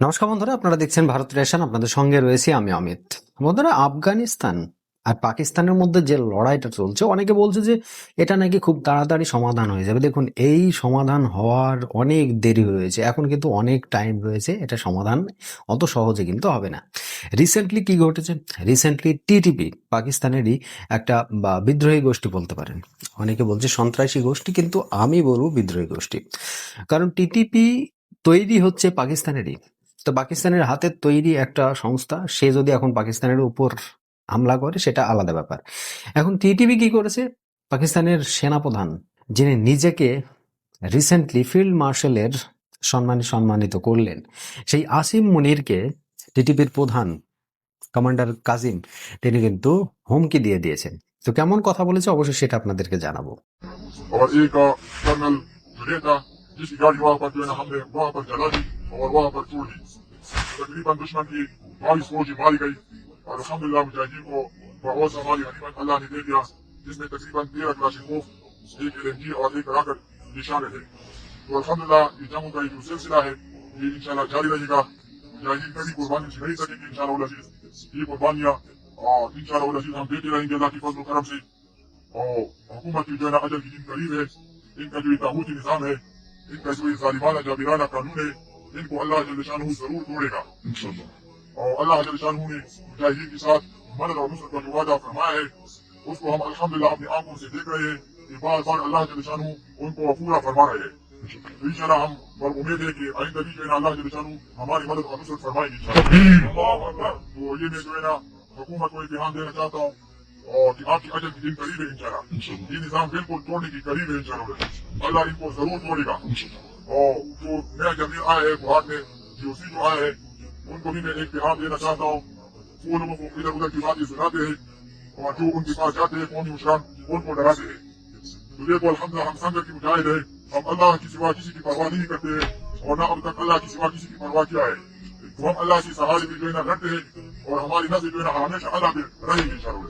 নমস্কার বন্ধুরা, আপনারা দেখছেন ভারত রেশন, আপনাদের সঙ্গে রয়েছি আমি অমিত। বন্ধুরা, আফগানিস্তান আর পাকিস্তানের মধ্যে যে লড়াইটা চলছে, অনেকে বলছে যে এটা নাকি খুব তাড়াতাড়ি সমাধান হয়ে যাবে। দেখুন, এই সমাধান হওয়ার অনেক দেরি হয়েছে। এখন কিন্তু অনেক টাইম রয়েছে, এটা সমাধান অত সহজে কিন্তু হবে না। রিসেন্টলি কি ঘটেছে? রিসেন্টলি টিটিপি পাকিস্তানেরই একটা, বা বিদ্রোহী গোষ্ঠী বলতে পারেন। অনেকে বলছে সন্ত্রাসী গোষ্ঠী, কিন্তু আমি বলব বিদ্রোহী গোষ্ঠী। কারণ টিটিপি তৈরি হচ্ছে পাকিস্তানেরই। তো পাকিস্তানের হাতের তৈরি একটা সংস্থা সে যদি এখন পাকিস্তানের উপর হামলা করে সেটা আলাদা ব্যাপার এখন টিটিভি কি করেছে পাকিস্তানের সেনাপ্রধান যিনি নিজেকে রিসেন্টলি ফিল্ড মার্শালের সম্মানে সম্মানিত করলেন সেই আসিম মুনিরকে টিটিপির প্রধান কমান্ডার কাজিম তিনি কিন্তু হুমকি দিয়ে দিয়েছেন তো কেমন কথা বলেছে অবশ্যই সেটা আপনাদেরকে জানাবো और एक अ, कर्नल जुनेद था जिसकी गाड़ी वहां पर जो है ना हमने वहां पर जला दी اور وہاں پر ٹوٹ تقریباً دشمن کی بھاری فوجی ماری گئی۔ اور الحمد للہ مجاہدین کو بہت ہماری غنیمت اللہ نے دے دیا، جس میں تقریباً تیرہ کلاشی خوف، ایک ایل ایم جی اور ایک راکٹ نشان رہے۔ تو الحمد للہ یہ جنگوں کا جو سلسلہ ہے، یہ ان شاء اللہ جاری رہے گا۔ مجاہدین کبھی قربانی سے نہیں سکیں گے ان شاء اللہ یہ قربانیاں، اور ان شاء اللہ عزیز ہم دیتے رہیں گے اللہ کی فضل و کرم سے۔ اور حکومت کی جو ہے نا اجر کی جن قریب ہے، ان کا جو یہ تابوتی نظام ہے، ان کا جو یہ ظالمانہ جابرانہ قانون ہے ان کو اللہ جل شانہ ضرور توڑے گا اور اللہ جل شانہ نے مجاہدین کے ساتھ مدد اور نصرت کا جو وعدہ فرمایا ہے اس کو ہم الحمدللہ اپنی آنکھوں سے دیکھ رہے ہیں کہ بار بار اللہ جل شانہ ان کو پورا فرما رہے ہیں۔ انشاءاللہ ہم پر امید ہے کہ آئندہ بھی جو ہے نا اللہ جل شانہ ہماری مدد اور نصرت فرمائے گی جی۔ تو یہ میں جو ہے نا حکومت کو امتحان دینا چاہتا ہوں اور کہ آپ کی اجل کی دن قریب ہے انشاءاللہ۔ یہ نظام بالکل توڑنے کی قریب ہے انشاءاللہ۔ اللہ ان کو ضرور توڑے گا۔ اور جو نیا جتنے آئے ہیں بہار میں جی او سی جو آئے ہیں ان کو بھی میں ایک پیغام دینا چاہتا ہوں۔ وہ لوگوں کو ادھر ادھر کی باتیں سناتے ہیں اور جو ان کے پاس جاتے ہیں قومی مشران ان کو ڈراتے ہیں۔ تو دیکھو الحمد ہم سنگر کی مجاہد ہے ہم اللہ کی سوا کسی کی پرواہ نہیں کرتے ہیں اور نہ اب تک اللہ کی سوا کسی کی پرواہ کیا ہے۔ تو ہم اللہ کی سہارے میں جو ہے نا رکھتے ہیں اور ہماری نظر جو ہے نا ہمیشہ اللہ پہ رہے گی شروع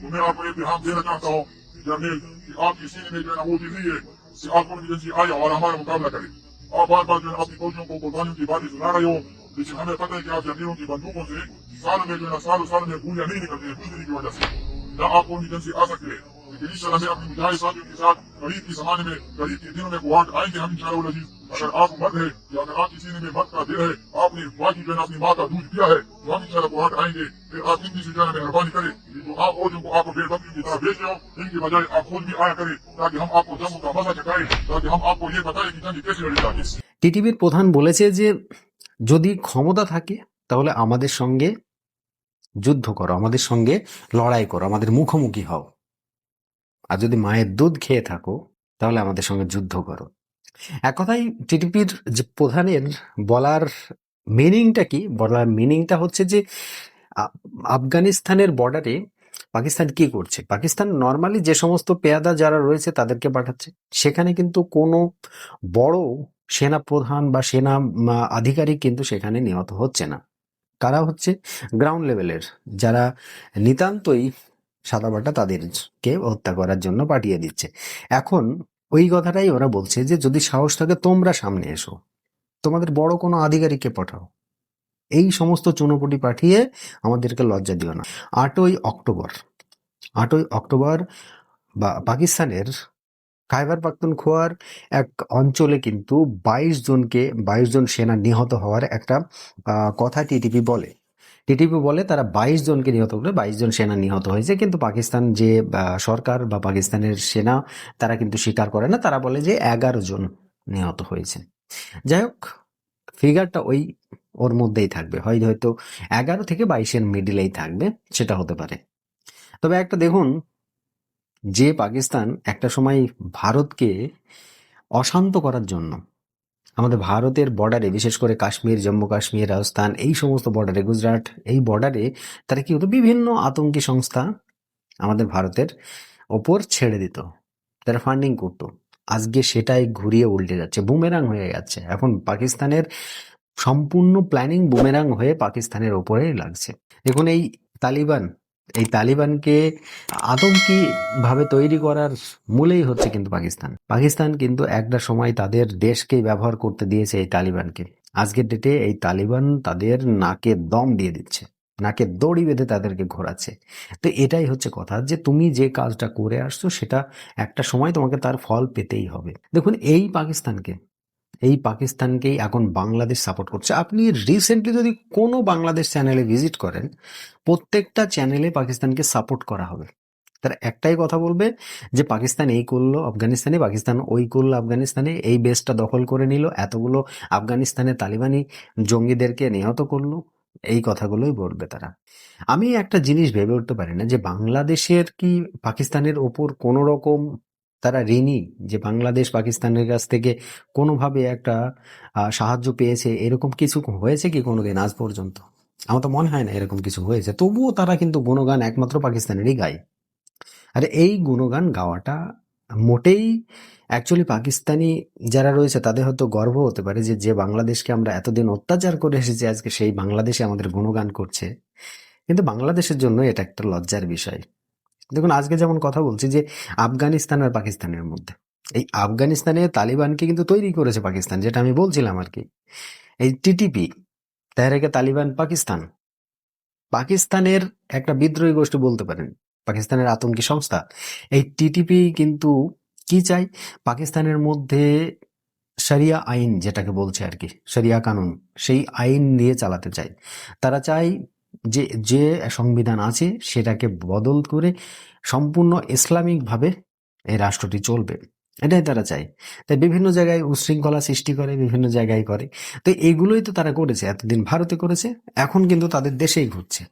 تو میں آپ کو یہ پیغام دینا چاہتا ہوں جبکہ آپ کی سینے میں جو ہے نا وہ بزی ہے آپ ایجنسی آئے اور ہمارے مقابلہ کرے آپ بار بار اپنی فوجیوں کو قربانیوں کی باتیں سنا رہے ہو لیکن ہمیں پتہ ہے کہ آپ جنگیروں کی بندوقوں سے سالوں میں جو ہے نا سالوں سالوں میں گولیاں نہیں نکلتی ہیں دوسری کی وجہ سے نہ آپ کو ایجنسی آ سکتی ہے لیکن اس طرح ہمیں اپنی مجاہد ساتھیوں کے ساتھ غریب کے زمانے میں غریب کے دنوں میں گوہاٹ آئیں گے ہم ان شاء اللہ اگر آپ مرد ہے یا اگر آپ کسی نے میں مرد کا دل ہے آپ نے ماں جو ہے اپنی ماں کا دودھ دیا ہے تو ہم ان شاء اللہ آئیں گے پھر آپ ان کی جو ہے مہربانی کریں जो आप और जिनको आप भेड़ बकरी की तरह बेच रहे हो इनकी बजाय आप खुद भी आया करें ताकि हम आपको जंग का मजा चखाएं ताकि हम आपको ये बताएं कि जंग कैसे लड़ी जाती है টিটিভির প্রধান বলেছে যে যদি ক্ষমতা থাকে তাহলে আমাদের সঙ্গে যুদ্ধ করো আমাদের সঙ্গে লড়াই করো আমাদের মুখোমুখি হও আর যদি মায়ের দুধ খেয়ে থাকো তাহলে আমাদের সঙ্গে যুদ্ধ করো এক কথায় টিটিপির যে প্রধানের বলার মিনিংটা কি বলার মিনিংটা হচ্ছে যে আ- আফগানিস্তানের বর্ডারে পাকিস্তান কি করছে? পাকিস্তান নর্মালি যে সমস্ত পেয়াদা যারা রয়েছে তাদেরকে পাঠাচ্ছে। সেখানে কিন্তু কোনো বড় সেনা প্রধান বা সেনা আধিকারিক কিন্তু সেখানে নিহত হচ্ছে না। কারা হচ্ছে? গ্রাউন্ড লেভেলের যারা নিতান্তই সাদাবাটা তাদেরকে হত্যা করার জন্য পাঠিয়ে দিচ্ছে। এখন ওই কথাটাই ওরা বলছে যে, যদি সাহস থাকে তোমরা সামনে এসো। তোমাদের বড় কোনো আধিকারিককে পাঠাও। এই সমস্ত চুনোপুটি পাঠিয়ে আমাদেরকে লজ্জা দিও না। আটই অক্টোবর আটই অক্টোবর বা পাকিস্তানের খাইবার পাখতুনখোয়ার এক অঞ্চলে কিন্তু বাইশ জনকে, বাইশ জন সেনা নিহত হওয়ার একটা কথা টিটিপি বলে। টিটিপি বলে তারা বাইশ জনকে নিহত করে, বাইশ জন সেনা নিহত হয়েছে। কিন্তু পাকিস্তান যে সরকার বা পাকিস্তানের সেনা, তারা কিন্তু স্বীকার করে না। তারা বলে যে এগারো জন নিহত হয়েছে। যাই হোক ফিগারটা ওই ওর মধ্যেই থাকবে। হয় হয়তো এগারো থেকে বাইশের মিডিলেই থাকবে, সেটা হতে পারে। তবে একটা দেখুন, যে পাকিস্তান একটা সময় ভারতকে অশান্ত করার জন্য, আমাদের ভারতের বর্ডারে বিশেষ করে কাশ্মীর, জম্মু কাশ্মীর, রাজস্থান, এই সমস্ত বর্ডারে গুজরাট, এই বর্ডারে তারা কি হতো, বিভিন্ন আতঙ্কি সংস্থা আমাদের ভারতের ওপর ছেড়ে দিত। তারা ফান্ডিং করতো। আজকে সেটাই ঘুরিয়ে উল্টে যাচ্ছে, বুমেরাং হয়ে যাচ্ছে। এখন পাকিস্তানের সম্পূর্ণ প্ল্যানিং বুমেরাং হয়ে পাকিস্তানের ওপরেই লাগছে। দেখুন এই তালিবান, এই তালিবানকে আতঙ্কি ভাবে তৈরি করার মূলেই হচ্ছে কিন্তু পাকিস্তান। পাকিস্তান কিন্তু একটা সময় তাদের দেশকেই ব্যবহার করতে দিয়েছে এই তালিবানকে। আজকের ডেটে এই তালিবান তাদের নাকে দম দিয়ে দিচ্ছে। নাকে দড়ি বেঁধে তাদেরকে ঘোরাচ্ছে। তো এটাই হচ্ছে কথা যে তুমি যে কাজটা করে আসছো সেটা একটা সময় তোমাকে তার ফল পেতেই হবে। দেখুন, এই পাকিস্তানকে, এই পাকিস্তানকেই এখন বাংলাদেশ সাপোর্ট করছে। আপনি রিসেন্টলি যদি কোনো বাংলাদেশ চ্যানেলে ভিজিট করেন, প্রত্যেকটা চ্যানেলে পাকিস্তানকে সাপোর্ট করা হবে। তার একটাই কথা বলবে যে পাকিস্তান এই করল আফগানিস্তানে, পাকিস্তান ওই করল আফগানিস্তানে, এই বেসটা দখল করে নিল, এতগুলো আফগানিস্তানে তালিবানি জঙ্গিদেরকে নিহত করল। এই কথাগুলোই বলবে তারা। আমি একটা জিনিস ভেবে উঠতে পারি না যে বাংলাদেশের কি পাকিস্তানের ওপর কোনো রকম তারা ঋণী? যে বাংলাদেশ পাকিস্তানের কাছ থেকে কোনোভাবে একটা সাহায্য পেয়েছে, এরকম কিছু হয়েছে কি কোনোদিন আজ পর্যন্ত? আমার তো মনে হয় না এরকম কিছু হয়েছে। তবুও তারা কিন্তু গুণগান একমাত্র পাকিস্তানেরই গায়। আর এই গুণগান গাওয়াটা মোটেই অ্যাকচুয়ালি পাকিস্তানি যারা রয়েছে, তাদের হয়তো গর্ব হতে পারে যে যে বাংলাদেশকে আমরা এতদিন অত্যাচার করে এসেছি, আজকে সেই বাংলাদেশে আমাদের গুণগান করছে। কিন্তু বাংলাদেশের জন্য এটা একটা লজ্জার বিষয়। দেখুন, আজকে যেমন কথা বলছি যে, আফগানিস্তান আর পাকিস্তানের মধ্যে। এই আফগানিস্তানে তালিবানকে কিন্তু তৈরি করেছে পাকিস্তান, যেটা আমি বলছিলাম আর কি। এই টিটিপি, তেহরেকে তালিবান পাকিস্তান। পাকিস্তানের একটা বিদ্রোহী গোষ্ঠী বলতে পারেন। পাকিস্তানের আতঙ্কি সংস্থা। এই টিটিপি কিন্তু কি চাই পাকিস্তানের মধ্যে শরিয়া আইন যেটাকে বলছে আর কি, শরিয়া কানুন, সেই আইন নিয়ে চালাতে চায়। তারা চায় যে যে সংবিধান আছে সেটাকে বদল করে সম্পূর্ণ ইসলামিকভাবে এই রাষ্ট্রটি চলবে। এটাই তারা চায়। তাই বিভিন্ন জায়গায় উশৃঙ্খলা সৃষ্টি করে, বিভিন্ন জায়গায় করে। তো এগুলোই তো তারা করেছে, এতদিন ভারতে করেছে, এখন কিন্তু তাদের দেশেই ঘুরছে।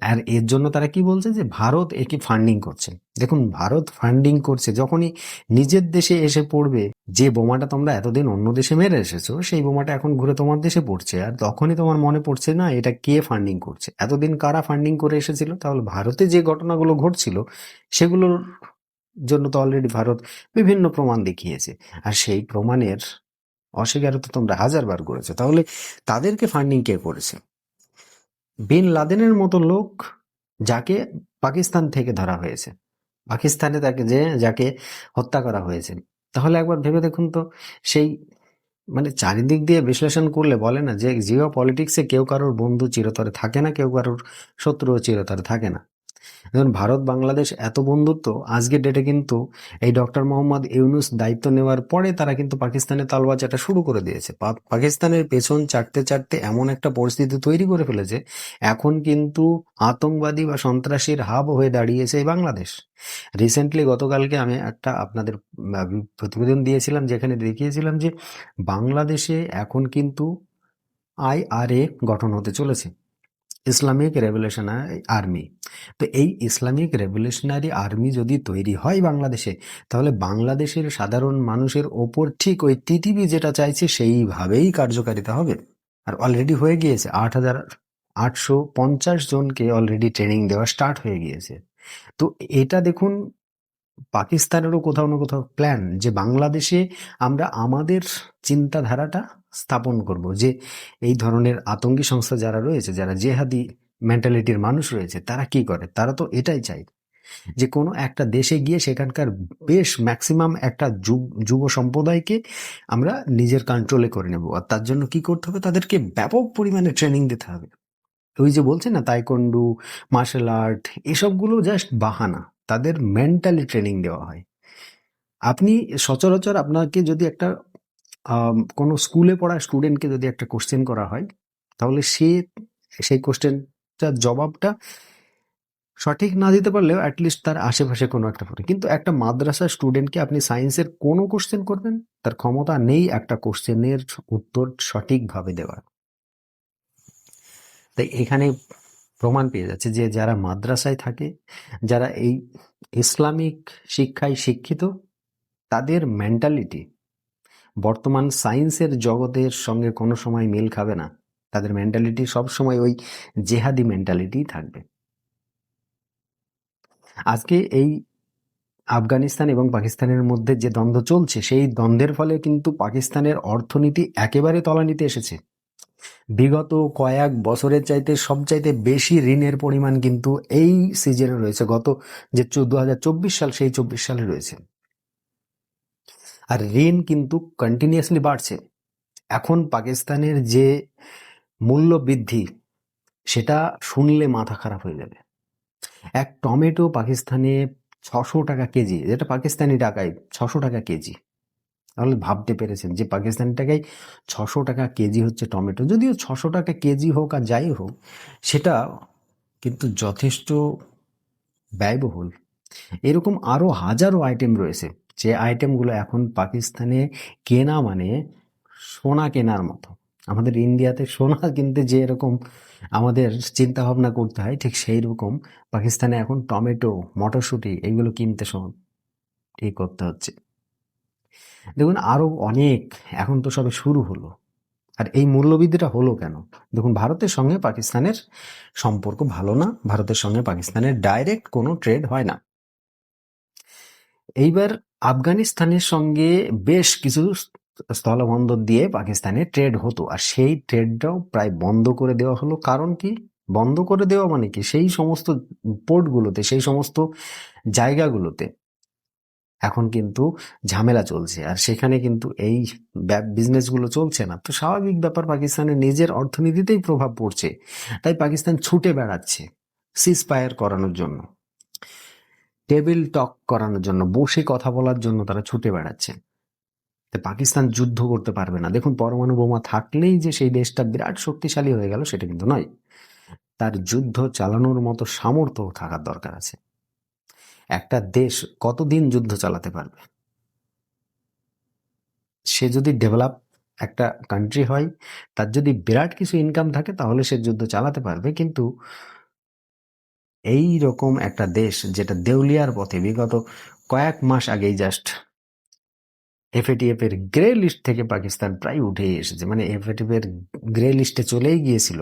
আর এর জন্য তারা কি বলছে যে ভারত একে ফান্ডিং করছে। দেখুন, ভারত ফান্ডিং করছে যখনই নিজের দেশে এসে পড়বে, যে বোমাটা তোমরা এতদিন অন্য দেশে মেরে এসেছ, সেই বোমাটা এখন ঘুরে তোমার দেশে পড়ছে। আর তখনই তোমার মনে পড়ছে না, এটা কে ফান্ডিং করছে? এতদিন কারা ফান্ডিং করে এসেছিল? তাহলে ভারতে যে ঘটনাগুলো ঘটছিল, সেগুলোর জন্য তো অলরেডি ভারত বিভিন্ন প্রমাণ দেখিয়েছে। আর সেই প্রমাণের অস্বীকারতা তোমরা হাজারবার করেছ। তাহলে তাদেরকে ফান্ডিং কে করেছে? বিন লাদেনের মতো লোক যাকে পাকিস্তান থেকে ধরা হয়েছে। পাকিস্তানে তাকে যে, যাকে হত্যা করা হয়েছে। তাহলে একবার ভেবে দেখুন তো, সেই মানে চারিদিক দিয়ে বিশ্লেষণ করলে বলে না যে জিও পলিটিক্সে কেউ কারোর বন্ধু চিরতরে থাকে না, কেউ কারোর শত্রুও চিরতরে থাকে না। দেখুন, ভারত, বাংলাদেশ এত বন্ধুত্ব আজকের ডেটে কিন্তু এই ডক্টর মোহাম্মদ ইউনুস দায়িত্ব নেওয়ার পরে তারা কিন্তু পাকিস্তানের তালবাচাটা শুরু করে দিয়েছে। পাকিস্তানের পেছন চাটতে চাটতে এমন একটা পরিস্থিতি তৈরি করে ফেলেছে, এখন কিন্তু আতঙ্কবাদী বা সন্ত্রাসীর হাব হয়ে দাঁড়িয়েছে এই বাংলাদেশ। রিসেন্টলি গতকালকে আমি একটা আপনাদের প্রতিবেদন দিয়েছিলাম, যেখানে দেখিয়েছিলাম যে বাংলাদেশে এখন কিন্তু আইআরএ গঠন হতে চলেছে। Islamic revolutionary army. তো এই ইসলামিক রেভলিউশনারি আর্মি যদি তৈরি হয় বাংলাদেশে, তাহলে বাংলাদেশের সাধারণ মানুষের ওপর ঠিক ওই টিটিভি যেটা চাইছে সেইভাবেই কার্যকারিতা হবে। আর অলরেডি হয়ে গিয়েছে, আট হাজার আটশো পঞ্চাশ জনকে অলরেডি ট্রেনিং দেওয়া স্টার্ট হয়ে গিয়েছে। তো এটা দেখুন, পাকিস্তানেরও কোথাও না কোথাও প্ল্যান যে বাংলাদেশে আমরা আমাদের চিন্তাধারাটা স্থাপন করব যে এই ধরনের আতঙ্কি সংস্থা যারা রয়েছে, যারা জেহাদি মেন্টালিটির মানুষ রয়েছে, তারা কি করে? তারা তো এটাই চায় যে কোনো একটা দেশে গিয়ে সেখানকার বেশ ম্যাক্সিমাম একটা যুব যুব সম্প্রদায়কে আমরা নিজের কন্ট্রোলে করে নেব। আর তার জন্য কি করতে হবে? তাদেরকে ব্যাপক পরিমাণে ট্রেনিং দিতে হবে। ওই যে বলছে না তাইকন্ডু মার্শাল আর্ট এসবগুলো জাস্ট বাহানা। তাদের মেন্টালি ট্রেনিং দেওয়া হয়। আপনি সচরাচর আপনাকে যদি একটা কোনো স্কুলে পড়া স্টুডেন্টকে যদি একটা কোশ্চেন করা হয়, তাহলে সে, সেই কোশ্চেনটার জবাবটা সঠিক না দিতে পারলেও অ্যাটলিস্ট তার আশেপাশে কোনো একটা পড়ে। কিন্তু একটা মাদ্রাসা স্টুডেন্টকে আপনি সায়েন্সের কোনো কোশ্চেন করবেন, তার ক্ষমতা নেই একটা কোশ্চেনের উত্তর সঠিকভাবে দেওয়ার। তাই এখানে প্রমাণ পেয়ে যাচ্ছে যে যারা মাদ্রাসায় থাকে, যারা এই ইসলামিক শিক্ষায় শিক্ষিত, তাদের মেন্টালিটি বর্তমান সায়েন্সের জগতের সঙ্গে কোনো সময় মিল খাবে না। তাদের মেন্টালিটি সবসময় ওই জেহাদি মেন্টালিটি থাকবে। আজকে এই আফগানিস্তান এবং পাকিস্তানের মধ্যে যে দ্বন্দ্ব চলছে, সেই দ্বন্দ্বের ফলে কিন্তু পাকিস্তানের অর্থনীতি একেবারে তলানিতে এসেছে। বিগত কয়েক বছরের চাইতে সবচাইতে বেশি ঋণের পরিমাণ কিন্তু এই সিজনে রয়েছে। গত যে দু হাজার চব্বিশ সাল, সেই চব্বিশ সালে রয়েছে। আর ঋণ কিন্তু কন্টিনিউয়াসলি বাড়ছে। এখন পাকিস্তানের যে মূল্য বৃদ্ধি সেটা শুনলে মাথা খারাপ হয়ে যাবে। এক টমেটো পাকিস্তানে ছশো টাকা কেজি, যেটা পাকিস্তানি টাকায় ছশো টাকা কেজি। তাহলে ভাবতে পেরেছেন যে পাকিস্তানি টাকায় ছশো টাকা কেজি হচ্ছে টমেটো। যদিও ছশো টাকা কেজি হোক আর যাই হোক, সেটা কিন্তু যথেষ্ট ব্যয়বহুল। এরকম আরও হাজারো আইটেম রয়েছে। যে আইটেমগুলো এখন পাকিস্তানে কেনা মানে সোনা কেনার মতো। আমাদের ইন্ডিয়াতে সোনা কিনতে যে এরকম আমাদের চিন্তা ভাবনা করতে হয়, ঠিক সেই রকম পাকিস্তানে এখন টমেটো, মটরশুঁটি এগুলো কিনতে এই করতে হচ্ছে। দেখুন আরও অনেক এখন তো সবে শুরু হলো। আর এই মূল্যবৃদ্ধিটা হলো কেন? দেখুন ভারতের সঙ্গে পাকিস্তানের সম্পর্ক ভালো না, ভারতের সঙ্গে পাকিস্তানের ডাইরেক্ট কোনো ট্রেড হয় না। এইবার আফগানিস্তানের সঙ্গে বেশ কিছু স্থলবন্দর দিয়ে পাকিস্তানে ট্রেড হতো, আর সেই ট্রেডটাও প্রায় বন্ধ করে দেওয়া হলো। কারণ কি? বন্ধ করে দেওয়া মানে কি? সেই সমস্ত পোর্টগুলোতে, সেই সমস্ত জায়গাগুলোতে এখন কিন্তু ঝামেলা চলছে, আর সেখানে কিন্তু এই বিজনেসগুলো চলছে না। তো স্বাভাবিক ব্যাপার, পাকিস্তানের নিজের অর্থনীতিতেই প্রভাব পড়ছে। তাই পাকিস্তান ছুটে বেড়াচ্ছে সিজ ফায়ার করানোর জন্য। টেবিল টক করানোর জন্য, বসে কথা বলার জন্য তারা ছুটে বেড়াচ্ছে। পাকিস্তান যুদ্ধ করতে পারবে না। দেখুন, পরমাণু বোমা থাকলেই যে সেই দেশটা বিরাট শক্তিশালী হয়ে গেল, সেটা কিন্তু নয়। তার যুদ্ধ চালানোর মতো সামর্থ্য থাকার দরকার আছে। একটা দেশ কতদিন যুদ্ধ চালাতে পারবে? সে যদি ডেভেলপ একটা কান্ট্রি হয়, তার যদি বিরাট কিছু ইনকাম থাকে, তাহলে সে যুদ্ধ চালাতে পারবে। কিন্তু এই রকম একটা দেশ যেটা দেউলিয়ার পথে বিগত কয়েক মাস আগেই জাস্ট এফএটিএফ এর গ্রে লিস্ট থেকে পাকিস্তান প্রায় উঠেই এসেছে। মানে এফএটিএফ এর গ্রে লিস্টে চলেই গিয়েছিল।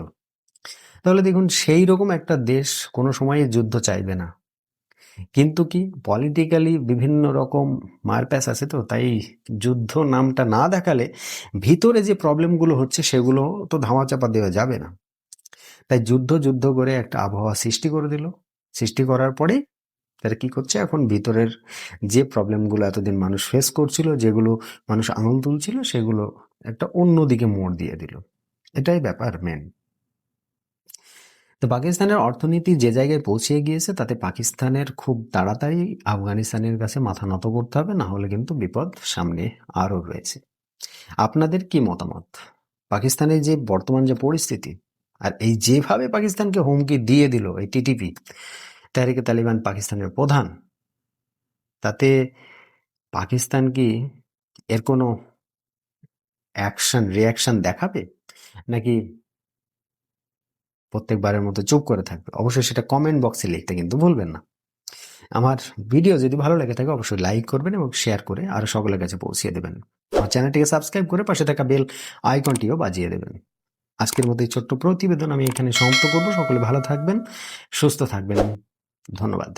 তাহলে দেখুন, সেই রকম একটা দেশ কোনো সময় যুদ্ধ চাইবে না। কিন্তু কি পলিটিক্যালি বিভিন্ন রকম মারপ্যাচ আছে তো, তাই যুদ্ধ নামটা না দেখালে ভিতরে যে প্রবলেমগুলো হচ্ছে সেগুলো তো ধামাচাপা দেওয়া যাবে না। তাই যুদ্ধ যুদ্ধ করে একটা আবহাওয়া সৃষ্টি করে দিল। সৃষ্টি করার পরে তারা কি করছে? এখন ভিতরের যে প্রবলেমগুলো এতদিন মানুষ ফেস করছিল, যেগুলো মানুষ আঙুল তুলছিল, সেগুলো একটা অন্য দিকে মোড় দিয়ে দিল। এটাই ব্যাপার মেন তো পাকিস্তানের অর্থনীতি যে জায়গায় পৌঁছে গিয়েছে, তাতে পাকিস্তানের খুব তাড়াতাড়ি আফগানিস্তানের কাছে মাথা নত করতে হবে, না হলে কিন্তু বিপদ সামনে আরও রয়েছে। আপনাদের কি মতামত? পাকিস্তানের যে বর্তমান যে পরিস্থিতি আর এই যেভাবে পাকিস্তানকে হুমকি দিয়ে দিল এই টিটিপি, তাহরিকে তালিবান পাকিস্তানের প্রধান, তাতে পাকিস্তান কি এর কোনো অ্যাকশন রিয়াকশন দেখাবে? নাকি প্রত্যেকবারের মতো চুপ করে থাকবে? অবশ্যই সেটা কমেন্ট বক্সে লিখতে কিন্তু ভুলবেন না। আমার ভিডিও যদি ভালো লাগে থাকে, অবশ্যই লাইক করবেন এবং শেয়ার করে আরও সকলের কাছে পৌঁছিয়ে দেবেন। আমার চ্যানেলটিকে সাবস্ক্রাইব করে পাশে থাকা বেল আইকনটিও বাজিয়ে দেবেন। আজকের মতো এই ছোট্ট প্রতিবেদন আমি এখানে সমাপ্ত করব। সকলে ভালো থাকবেন, সুস্থ থাকবেন। ধন্যবাদ।